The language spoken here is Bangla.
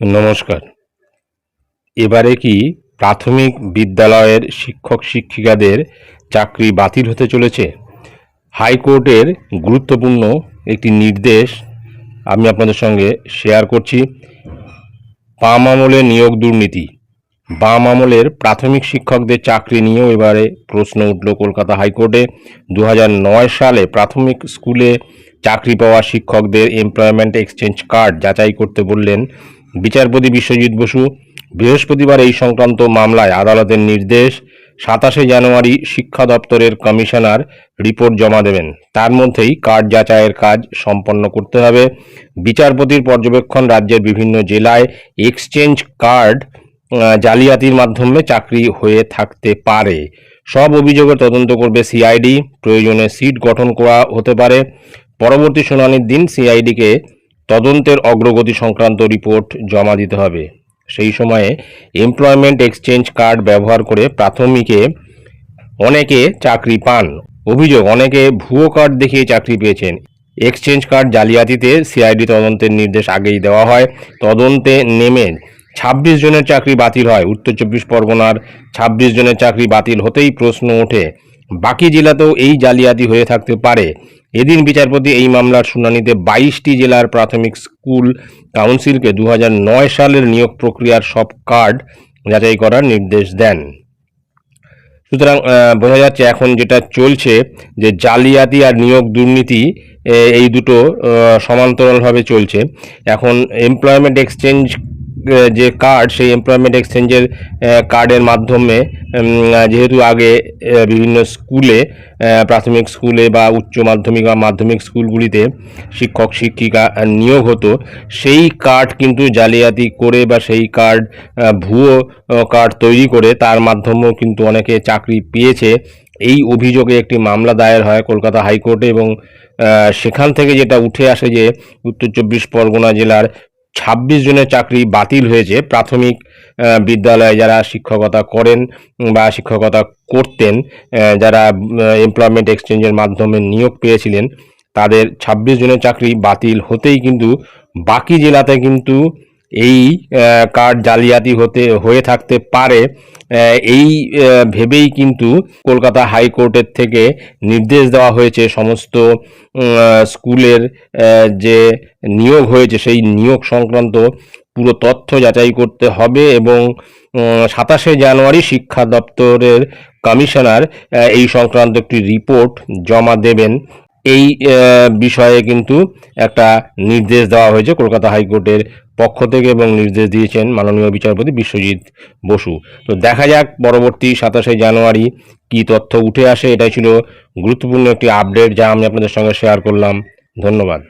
নমস্কার। এবারে কি প্রাথমিক বিদ্যালয়ের শিক্ষক শিক্ষিকাদের চাকরি বাতিল হতে চলেছে? হাইকোর্টের গুরুত্বপূর্ণ একটি নির্দেশ আমি আপনাদের সঙ্গে শেয়ার করছি। বাম আমলে নিয়োগ দুর্নীতি। বাম আমলের প্রাথমিক শিক্ষকদের চাকরি নিয়েও এবারে প্রশ্ন উঠল কলকাতা হাইকোর্টে। দু হাজার নয় সালে প্রাথমিক স্কুলে চাকরি পাওয়া শিক্ষকদের এমপ্লয়মেন্ট এক্সচেঞ্জ কার্ড যাচাই করতে বললেন বিচারপতি বিশ্বজিৎ বসু, বৃহস্পতিবার এই সংক্রান্ত মামলায় আদালতের নির্দেশ, সাতাশে জানুয়ারি শিক্ষা দপ্তরের কমিশনার রিপোর্ট জমা দেবেন। তার মধ্যেই কার্ড যাচাইয়ের কাজ সম্পন্ন করতে হবে। বিচারপতির পর্যবেক্ষণ রাজ্যের বিভিন্ন জেলায় এক্সচেঞ্জ কার্ড জালিয়াতির মাধ্যমে চাকরি হয়ে থাকতে পারে। সব অভিযোগের তদন্ত করবে সিআইডি। প্রয়োজনে সিট গঠন করা হতে পারে। পরবর্তী শুনানির দিন সিআইডিকে তদন্তের অগ্রগতি সংক্রান্ত রিপোর্ট জমা দিতে হবে। সেই সময়ে এমপ্লয়মেন্ট এক্সচেঞ্জ কার্ড ব্যবহার করে প্রাথমিকে অনেকে চাকরি পান। অভিযোগ, অনেকে ভুয়ো কার্ড দেখিয়ে চাকরি পেয়েছেন। এক্সচেঞ্জ কার্ড জালিয়াতিতে সিআইডি তদন্তের নির্দেশ আগেই দেওয়া হয়। তদন্তে নেমে ছাব্বিশ জনের চাকরি বাতিল হয়। উত্তর চব্বিশ পরগনার ছাব্বিশ জনের চাকরি বাতিল হতেই প্রশ্ন ওঠে। বাকি জেলাতেও এই জালিয়াতি হয়ে থাকতে পারে। এদিন বিচারপতি এই মামলার শুনানিতে বাইশটি জেলার প্রাথমিক স্কুল কাউন্সিলকে দু হাজার নয় সালের নিয়োগ প্রক্রিয়ার সব কার্ড যাচাই করার নির্দেশ দেন। সুতরাং বোঝা যাচ্ছে এখন যেটা চলছে যে জালিয়াতি আর নিয়োগ দুর্নীতি এই দুটো সমান্তরালভাবে চলছে। এখন এমপ্লয়মেন্ট এক্সচেঞ্জ যে কার্ড সেই এমপ্লয়মেন্ট এক্সচেঞ্জের কার্ডের মাধ্যমে যেহেতু আগে বিভিন্ন স্কুলে প্রাথমিক স্কুলে বা উচ্চ মাধ্যমিক বা মাধ্যমিক স্কুলগুলিতে শিক্ষক, শিক্ষিকা নিয়োগ হতো, সেই কার্ড কিন্তু জালিয়াতি করে বা সেই কার্ড ভুয়ো কার্ড তৈরি করে তার মাধ্যমেও কিন্তু অনেকে চাকরি পেয়েছে। এই অভিযোগে একটি মামলা দায়ের হয় কলকাতা হাইকোর্টে এবং সেখান থেকে যেটা উঠে আসে যে, উত্তর চব্বিশ পরগনা জেলার ছাব্বিশ জনের চাকরি বাতিল হয়েছে। প্রাথমিক বিদ্যালয়ে যারা শিক্ষকতা করেন বা শিক্ষকতা করতেন যারা এমপ্লয়মেন্ট এক্সচেঞ্জের মাধ্যমে নিয়োগ পেয়েছিলেন, তাদের ছাব্বিশ জনের চাকরি বাতিল হতেই কিন্তু বাকি জেলাতে কিন্তু এই কার্ড জালিয়াতি হতে, হয়ে থাকতে পারে এই ভেবেই কিন্তু কলকাতা হাইকোর্টের থেকে নির্দেশ দেওয়া হয়েছে সমস্ত স্কুলের যে নিয়োগ হয়েছে সেই নিয়োগ সংক্রান্ত পুরো তথ্য যাচাই করতে হবে এবং সাতাশে জানুয়ারি শিক্ষা দপ্তরের কমিশনার এই সংক্রান্ত একটি রিপোর্ট জমা দেবেন। এই বিষয়ে কিন্তু একটা নির্দেশ দেওয়া হয়েছে কলকাতা হাইকোর্টের পক্ষ থেকে এবং নির্দেশ দিয়েছেন মাননীয় বিচারপতি বিশ্বজিৎ বসু। তো দেখা যাক পরবর্তী সাতাশে জানুয়ারি কি তথ্য উঠে আসে। এটাই ছিল গুরুত্বপূর্ণ একটি আপডেট যা আমি আপনাদের সঙ্গে শেয়ার করলাম। ধন্যবাদ।